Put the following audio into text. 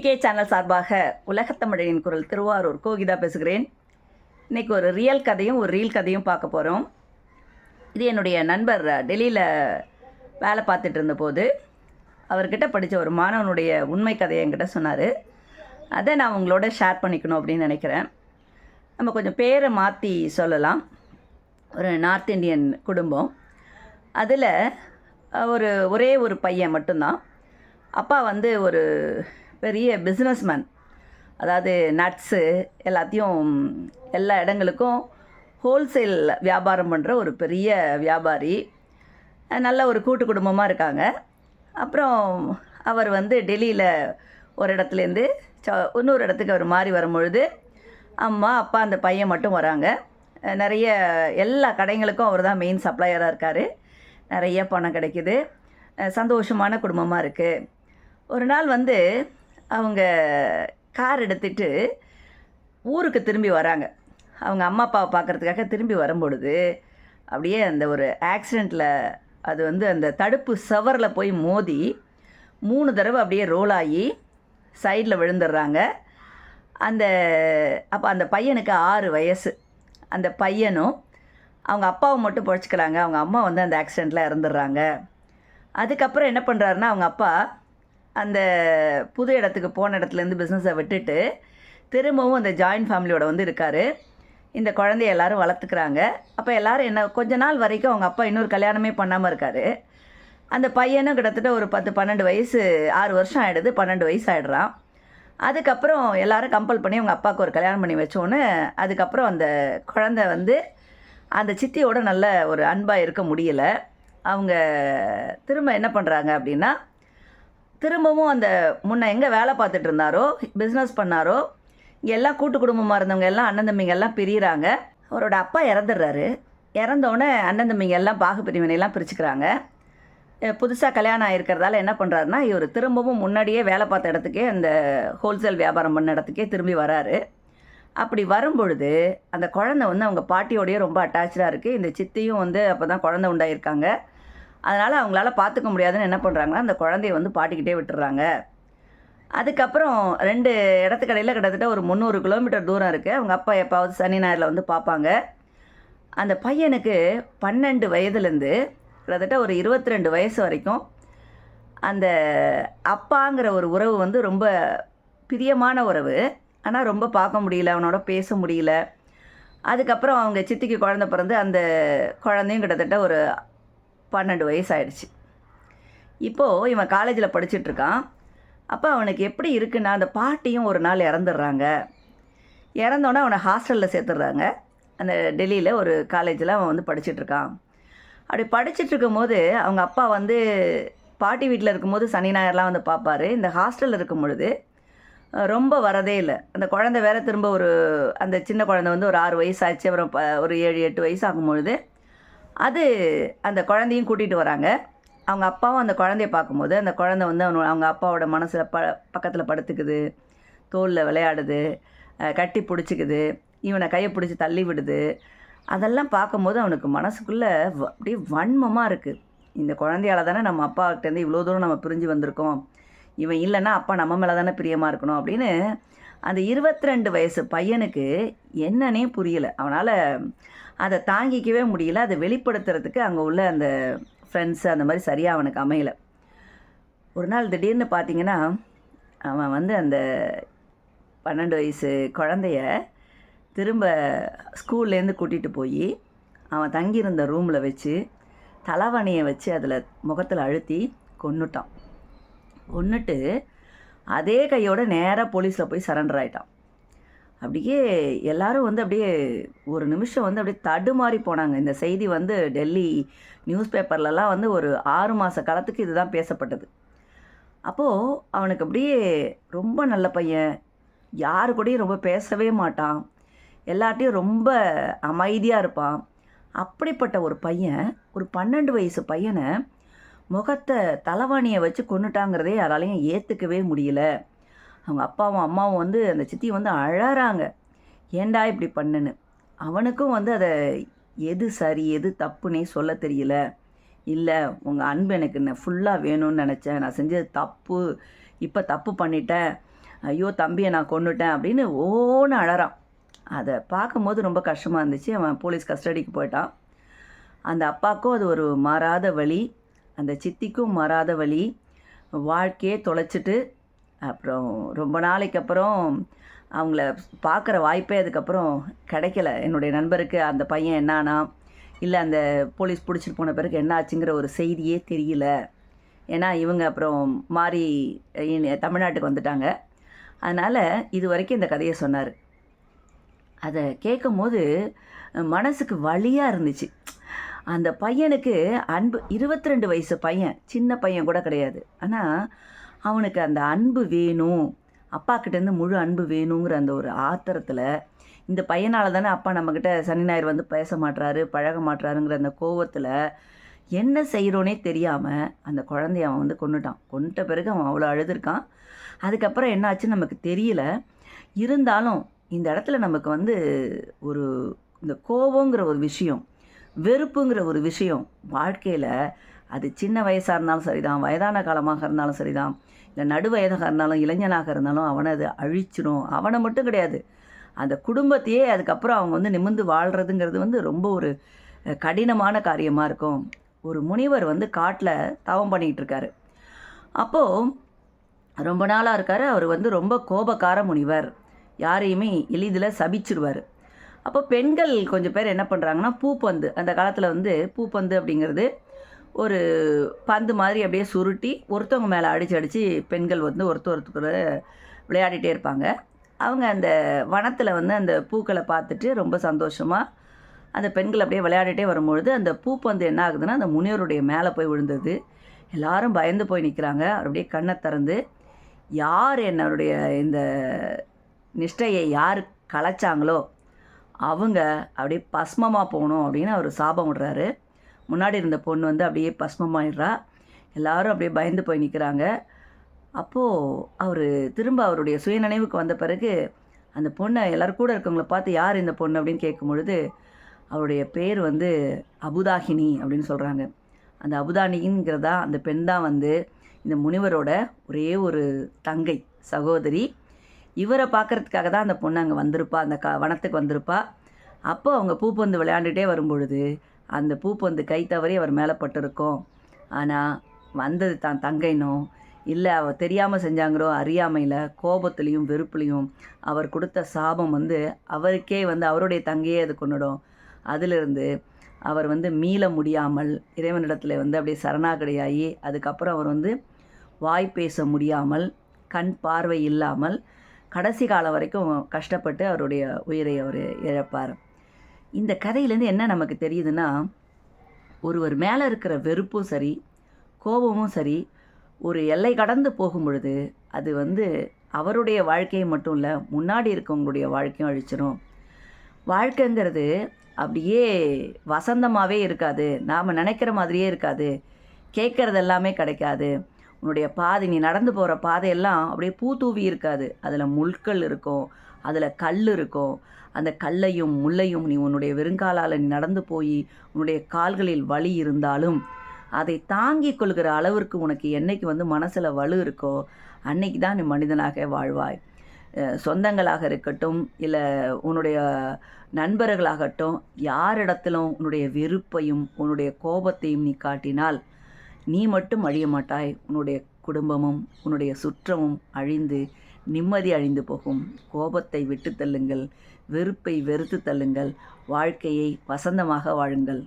Decay channel சார்பாக உலகத்தமிழனின் குரல் திருவாரூர் கோகிதா பேசுகிறேன். இன்றைக்கி ஒரு ரியல் கதையும் ஒரு ரீல் கதையும் பார்க்க போகிறோம் இது என்னுடைய நண்பர் டெல்லியில் வேலை பார்த்துட்டு இருந்தபோது அவர்கிட்ட படித்த ஒரு மாணவனுடைய உண்மை கதையை என்கிட்ட சொன்னார். அதை நான் உங்களோட ஷேர் பண்ணிக்கணும் அப்படின்னு நினைக்கிறேன். நம்ம கொஞ்சம் பேரை மாற்றி சொல்லலாம். ஒரு நார்த் இந்தியன் குடும்பம். அதில் ஒரு ஒரே ஒரு பையன் மட்டும்தான். அப்பா வந்து ஒரு பெரிய பிஸ்னஸ்மேன் அதாவது நட்ஸு எல்லாத்தையும் எல்லா இடங்களுக்கும் ஹோல்சேல் வியாபாரம் பண்ணுற ஒரு பெரிய வியாபாரி. நல்ல ஒரு கூட்டு குடும்பமாக இருக்காங்க. அப்புறம் அவர் வந்து டெல்லியில் ஒரு இடத்துலேருந்து ச இன்னொரு இடத்துக்கு அவர் மாறி வரும்பொழுது அம்மா அப்பா அந்த பையன் மட்டும் வராங்க. நிறைய எல்லா கடைங்களுக்கும் அவர் தான் மெயின் சப்ளையராக இருக்கார். நிறைய பணம் கிடைக்குது. சந்தோஷமான குடும்பமாக இருக்குது ஒரு நாள் வந்து அவங்க கார் எடுத்துட்டு ஊருக்கு திரும்பி வராங்க. அவங்க அம்மா அப்பாவை பார்க்குறதுக்காக திரும்பி வரும்பொழுது அப்படியே அந்த ஒரு ஆக்சிடெண்ட்டில் அது வந்து அந்த தடுப்பு சவரில் போய் மோதி மூணு தடவை அப்படியே ரோல் ஆகி சைடில் விழுந்துடுறாங்க. அந்த அப்போ அந்த பையனுக்கு ஆறு வயசு. அந்த பையனும் அவங்க அப்பாவை மட்டும் பொழைச்சிக்கிறாங்க. அவங்க அம்மா வந்து அந்த ஆக்சிடெண்ட்டில் இறந்துடுறாங்க. அதுக்கப்புறம் என்ன பண்ணுறாருன்னா அவங்க அப்பா அந்த புது இடத்துக்கு போன இடத்துலேருந்து பிஸ்னஸை விட்டுட்டு திரும்பவும் அந்த ஜாயின்ட் ஃபேமிலியோட வந்து இருக்கார். இந்த குழந்தைய எல்லாரும் வளர்த்துக்கிறாங்க. அப்போ எல்லாரும் என்ன கொஞ்ச நாள் வரைக்கும் அவங்க அப்பா இன்னொரு கல்யாணமே பண்ணாமல் இருக்கார். அந்த பையனும் கிட்டத்தட்ட ஒரு பத்து பன்னெண்டு வயசு ஆறு வருஷம் ஆகிடுது பன்னெண்டு வயசு ஆகிடுறான் அதுக்கப்புறம் எல்லாரும் கம்பல் பண்ணி அவங்க அப்பாவுக்கு ஒரு கல்யாணம் பண்ணி வச்சோன்னே அதுக்கப்புறம் அந்த குழந்தை வந்து அந்த சித்தியோட நல்ல ஒரு அன்பாக இருக்க முடியல. அவங்க திரும்ப என்ன பண்ணுறாங்க அப்படின்னா திரும்பவும் அந்த முன்ன எங்கே வேலை பார்த்துட்டு இருந்தாரோ பிஸ்னஸ் பண்ணாரோ இங்கே எல்லாம் கூட்டு குடும்பமாக இருந்தவங்க எல்லாம் அண்ணன் தம்பிங்க எல்லாம் பிரியிறாங்க. அவரோட அப்பா இறந்துடுறாரு இறந்தோடனே அண்ணன் தம்பிங்க எல்லாம் பாகு பிரிவினையெல்லாம் பிரிச்சுக்கிறாங்க. புதுசாக கல்யாணம் ஆகிருக்கிறதால என்ன பண்ணுறாருன்னா இவர் திரும்பவும் முன்னாடியே வேலை பார்த்த இடத்துக்கே அந்த ஹோல்சேல் வியாபாரம் பண்ண இடத்துக்கே திரும்பி வராரு. அப்படி வரும்பொழுது அந்த குழந்தை வந்து அவங்க பாட்டியோடையே ரொம்ப அட்டாச்சாக இருக்குது இந்த சித்தியும் வந்து அப்போ தான் குழந்தை உண்டாயிருக்காங்க. அதனால் அவங்களால பார்த்துக்க முடியாதுன்னு என்ன பண்ணுறாங்கன்னா அந்த குழந்தைய வந்து பாட்டிக்கிட்டே விட்டுறாங்க. அதுக்கப்புறம் ரெண்டு இடத்துக்கடையில் கிட்டத்தட்ட ஒரு முந்நூறு கிலோமீட்டர் தூரம் இருக்குது அவங்க அப்பா எப்பாவது சனி ஞாயிறில் வந்து பார்ப்பாங்க அந்த பையனுக்கு பன்னெண்டு வயதுலேருந்து கிட்டத்தட்ட ஒரு இருபத்தி ரெண்டு வயசு வரைக்கும் அந்த அப்பாங்கிற ஒரு உறவு வந்து ரொம்ப பிரியமான உறவு. ஆனால் ரொம்ப பார்க்க முடியல அவனோட பேச முடியல. அதுக்கப்புறம் அவங்க சித்திக்கு குழந்த பிறந்து அந்த குழந்தையும் கிட்டத்தட்ட ஒரு பன்னெண்டு வயசு ஆயிடுச்சு இப்போது இவன் காலேஜில் படிச்சுட்ருக்கான். அப்போ அவனுக்கு எப்படி இருக்குன்னா அந்த பாட்டியும் ஒரு நாள் இறந்துடுறாங்க. இறந்தோன்னே அவனை ஹாஸ்டலில் சேர்த்துடுறாங்க. அந்த டெல்லியில் ஒரு காலேஜில் அவன் வந்து படிச்சுட்ருக்கான். அப்படி படிச்சுட்டு இருக்கும்போது அவங்க அப்பா வந்து பாட்டி வீட்டில் இருக்கும்போது சனி ஞாயிறுலாம் வந்து பார்ப்பாரு இந்த ஹாஸ்டலில் இருக்கும் பொழுது ரொம்ப வரதே இல்லை. அந்த குழந்தை வேற திரும்ப ஒரு அந்த சின்ன குழந்தை வந்து ஒரு ஆறு வயசு ஆச்சு அப்புறம் ப ஒரு ஏழு எட்டு வயசு ஆகும்பொழுது அது அந்த குழந்தையும் கூட்டிகிட்டு வராங்க. அவங்க அப்பாவும் அந்த குழந்தைய பார்க்கும்போது அந்த குழந்தை வந்து அவனு அவங்க அப்பாவோட மனசில் ப பக்கத்தில் படுத்துக்குது தோலில் விளையாடுது கட்டி பிடிச்சிக்குது இவனை கையை பிடிச்சி தள்ளி விடுது. அதெல்லாம் பார்க்கும்போது அவனுக்கு மனசுக்குள்ளே வ- அப்படியே வன்மமாக இருக்குது இந்த குழந்தையால தானே நம்ம அப்பாக்கிட்டேருந்து இவ்வளோ தூரம் நம்ம பிரிஞ்சு வந்திருக்கோம். இவன் இல்லைன்னா அப்பா நம்ம மேலே தானே பிரியமாக இருக்கணும் அப்படின்னு அந்த இருபத்தி ரெண்டு வயசு பையனுக்கு என்னன்னே புரியல. அவனால் அதை தாங்கிக்கவே முடியல. அதை வெளிப்படுத்துறதுக்கு அங்கே உள்ள அந்த ஃப்ரெண்ட்ஸு அந்த மாதிரி சரியாக அவனுக்கு அமையலை. ஒரு நாள் திடீர்னு பார்த்தீங்கன்னா அவன் வந்து அந்த பன்னெண்டு வயசு குழந்தைய திரும்ப ஸ்கூல்லேருந்து கூட்டிகிட்டு போய் அவன் தங்கியிருந்த ரூமில் வச்சு தலைவணியை வச்சு அதில் முகத்தில் அழுத்தி கொன்னுட்டான். கொன்னுட்டு அதே கையோட நேராக போலீஸில் போய் சரண்டர் ஆயிட்டான். அப்படியே எல்லாரும் வந்து அப்படியே ஒரு நிமிஷம் வந்து அப்படியே தடுமாறி போனாங்க. இந்த செய்தி வந்து டெல்லி நியூஸ் பேப்பர்லலாம் வந்து ஒரு ஆறு மாத காலத்துக்கு இதுதான் பேசப்பட்டது. அப்போது அவனுக்கு அப்படியே ரொம்ப நல்ல பையன். யாரு கூடயும் ரொம்ப பேசவே மாட்டான். எல்லார்ட்டையும் ரொம்ப அமைதியாக இருப்பான். அப்படிப்பட்ட ஒரு பையன் ஒரு பன்னெண்டு வயசு பையனை முகத்தை தலைவாணியை வச்சு கொண்டுட்டாங்கிறதே யாராலையும் ஏற்றுக்கவே முடியல. அவங்க அப்பாவும் அம்மாவும் வந்து அந்த சித்தி வந்து அழறாங்க. ஏண்டா இப்படி பண்ணுன்னு? அவனுக்கும் வந்து அதை எது சரி எது தப்புன்னே சொல்ல தெரியல. இல்லை உங்கள் அன்பு எனக்கு ஃபுல்லாக வேணும்னு நினச்சேன். நான் செஞ்சது தப்பு. இப்போ தப்பு பண்ணிட்டேன். ஐயோ தம்பியை நான் கொண்டுட்டேன் அப்படின்னு ஓன்னு அழறான். அதை பார்க்கும்போது ரொம்ப கஷ்டமாக இருந்துச்சு. அவன் போலீஸ் கஸ்டடிக்கு போயிட்டான். அந்த அப்பாவுக்கும் அது ஒரு மாறாத வழி அந்த சித்திக்கும் மாறாத வழி வாழ்க்கையே தொலைச்சிட்டு அப்புறம் ரொம்ப நாளைக்கு அப்புறம் அவங்கள பார்க்குற வாய்ப்பே அதுக்கப்புறம் கிடைக்கல. என்னுடைய நண்பருக்கு அந்த பையன் என்னானா இல்லை அந்த போலீஸ் பிடிச்சிட்டு போன பிறகு என்ன ஆச்சுங்கிற ஒரு செய்தியே தெரியல. ஏன்னா இவங்க அப்புறம் மாறி தமிழ்நாட்டுக்கு வந்துட்டாங்க. அதனால் இது வரைக்கும் இந்த கதையை சொன்னார். அதை கேட்கும்போது மனசுக்கு வலியாக இருந்துச்சு. அந்த பையனுக்கு அன்பு இருபத்தி ரெண்டு வயசு பையன் சின்ன பையன் கூட கிடையாது. ஆனால் அவனுக்கு அந்த அன்பு வேணும். அப்பா கிட்டேருந்து முழு அன்பு வேணுங்கிற அந்த ஒரு ஆத்திரத்தில் இந்த பையனால் தானே அப்பா நம்மக்கிட்ட சனி ஞாயிறு வந்து பேச மாட்றாரு பழக மாட்றாருங்கிற அந்த கோவத்தில் என்ன செய்கிறோனே தெரியாமல் அந்த குழந்தைய அவன் வந்து கொண்டுட்டான் கொண்டுட்ட பிறகு அவன் அவ்வளோ அழுதுருக்கான். அதுக்கப்புறம் என்னாச்சுன்னு நமக்கு தெரியல. இருந்தாலும் இந்த இடத்துல நமக்கு வந்து ஒரு இந்த கோபங்கிற ஒரு விஷயம் வெறுப்புங்கிற ஒரு விஷயம் வாழ்க்கையில் அது சின்ன வயசாக இருந்தாலும் சரிதான் வயதான காலமாக இருந்தாலும் சரிதான். இல்லை நடு வயதாக இருந்தாலும் இளைஞனாக இருந்தாலும் அவனை அது அழிச்சிடும் அவனை மட்டும் கிடையாது. அந்த குடும்பத்தையே அதுக்கப்புறம் அவங்க வந்து நிமிர்ந்து வாழ்கிறதுங்கிறது வந்து ரொம்ப ஒரு கடினமான காரியமாக இருக்கும். ஒரு முனிவர் வந்து காட்டில் தவம் பண்ணிக்கிட்டு இருக்காரு. அப்போது ரொம்ப நாளாக இருக்கார். அவர் வந்து ரொம்ப கோபக்கார முனிவர். யாரையுமே எளிதில் சபிச்சிருவார். அப்போ பெண்கள் கொஞ்சம் பேர் என்ன பண்ணுறாங்கன்னா பூப்பந்து. அந்த காலத்தில் வந்து பூப்பந்து அப்படிங்கிறது ஒரு பந்து மாதிரி அப்படியே சுருட்டி ஒருத்தவங்க மேலே அடித்து அடித்து பெண்கள் வந்து ஒருத்தர் ஒருத்தர் விளையாடிட்டே இருப்பாங்க. அவங்க அந்த வனத்தில் வந்து அந்த பூக்களை பார்த்துட்டு ரொம்ப சந்தோஷமாக அந்த பெண்கள் அப்படியே விளையாடிட்டே வரும்பொழுது அந்த பூப்பந்து என்ன ஆகுதுன்னா அந்த முனிவருடைய மேலே போய் விழுந்தது. எல்லாரும் பயந்து போய் நிற்கிறாங்க அப்படியே கண்ணை திறந்து யார் என்னுடைய இந்த நிஷ்டையை யார் கலைச்சாங்களோ அவங்க அப்படியே பஸ்மமாக போகணும் அப்படின்னு அவர் சாபம் விடுறாரு. முன்னாடி இருந்த பொண்ணு வந்து அப்படியே பஸ்மமாயிடுறா. எல்லாரும் அப்படியே பயந்து போய் நிற்கிறாங்க அப்போது அவர் திரும்ப அவருடைய சுயநினைவுக்கு வந்த பிறகு அந்த பொண்ணை எல்லோரும் கூட இருக்கவங்கள பார்த்து யார் இந்த பொண்ணு? அப்படின்னு கேட்கும் பொழுது அவருடைய பேர் வந்து அபுதாகினி அப்படின்னு சொல்கிறாங்க அந்த அபுதானிங்கிறதா அந்த பெண் தான் வந்து இந்த முனிவரோட ஒரே ஒரு தங்கை சகோதரி. இவரை பார்க்கறதுக்காக தான் அந்த பொண்ணு அங்கே வந்திருப்பா அந்த க வனத்துக்கு வந்திருப்பா. அப்போ அவங்க பூப்பந்து விளையாண்டுட்டே வரும்பொழுது அந்த பூப்பந்து கை தவறி அவர் மேலேப்பட்டிருக்கும் ஆனால் வந்தது தான் தங்கைனோ இல்லை அவ தெரியாமல் செஞ்சாங்களோ அறியாமையில் கோபத்துலேயும் வெறுப்புலேயும் அவர் கொடுத்த சாபம் வந்து அவருக்கே வந்து அவருடைய தங்கையே அது கொண்டுடும் அதிலிருந்து அவர் வந்து மீள முடியாமல் இறைவனிடத்தில் வந்து அப்படியே சரணாகதியாகி அதுக்கப்புறம் அவர் வந்து வாய் பேச முடியாமல் கண் பார்வை இல்லாமல் கடைசி காலம் வரைக்கும் கஷ்டப்பட்டு அவருடைய உயிரை அவர் இழப்பார். இந்த கதையிலேருந்து என்ன நமக்கு தெரியுதுன்னா ஒருவர் மேலே இருக்கிற வெறுப்பும் சரி கோபமும் சரி ஒரு எல்லை கடந்து போகும் பொழுது அது வந்து அவருடைய வாழ்க்கையை மட்டும் இல்லை முன்னாடி இருக்கவங்களுடைய வாழ்க்கையும் அழிச்சிடும் வாழ்க்கைங்கிறது அப்படியே வசந்தமாகவே இருக்காது. நாம் நினைக்கிற மாதிரியே இருக்காது. கேட்குறது எல்லாமே கிடைக்காது. உன்னுடைய பாதை நீ நடந்து போகிற பாதையெல்லாம் அப்படியே பூ தூவி இருக்காது. அதில் முள்கள் இருக்கும். அதில் கல் இருக்கும். அந்த கல்லையும் முள்ளையும் நீ உன்னுடைய வெறுங்காலால் நீ நடந்து போய் உன்னுடைய கால்களில் வலி இருந்தாலும் அதை தாங்கிக் கொள்கிற அளவிற்கு உனக்கு என்னைக்கு வந்து மனசில் வலு இருக்கோ அன்னைக்கு தான் நீ மனிதனாக வாழ்வாய். சொந்தங்களாக இருக்கட்டும் இல்லை உன்னுடைய நண்பர்களாகட்டும் யாரிடத்திலும் உன்னுடைய வெறுப்பையும் உன்னுடைய கோபத்தையும் நீ காட்டினால் நீ மட்டும் அழிய மாட்டாய். உன்னுடைய குடும்பமும் உன்னுடைய சுற்றமும் அழிந்து நிம்மதி அழிந்து போகும். கோபத்தை விட்டு தள்ளுங்கள். வெறுப்பை வெறுத்து தள்ளுங்கள். வாழ்க்கையை வசந்தமாக வாழுங்கள்.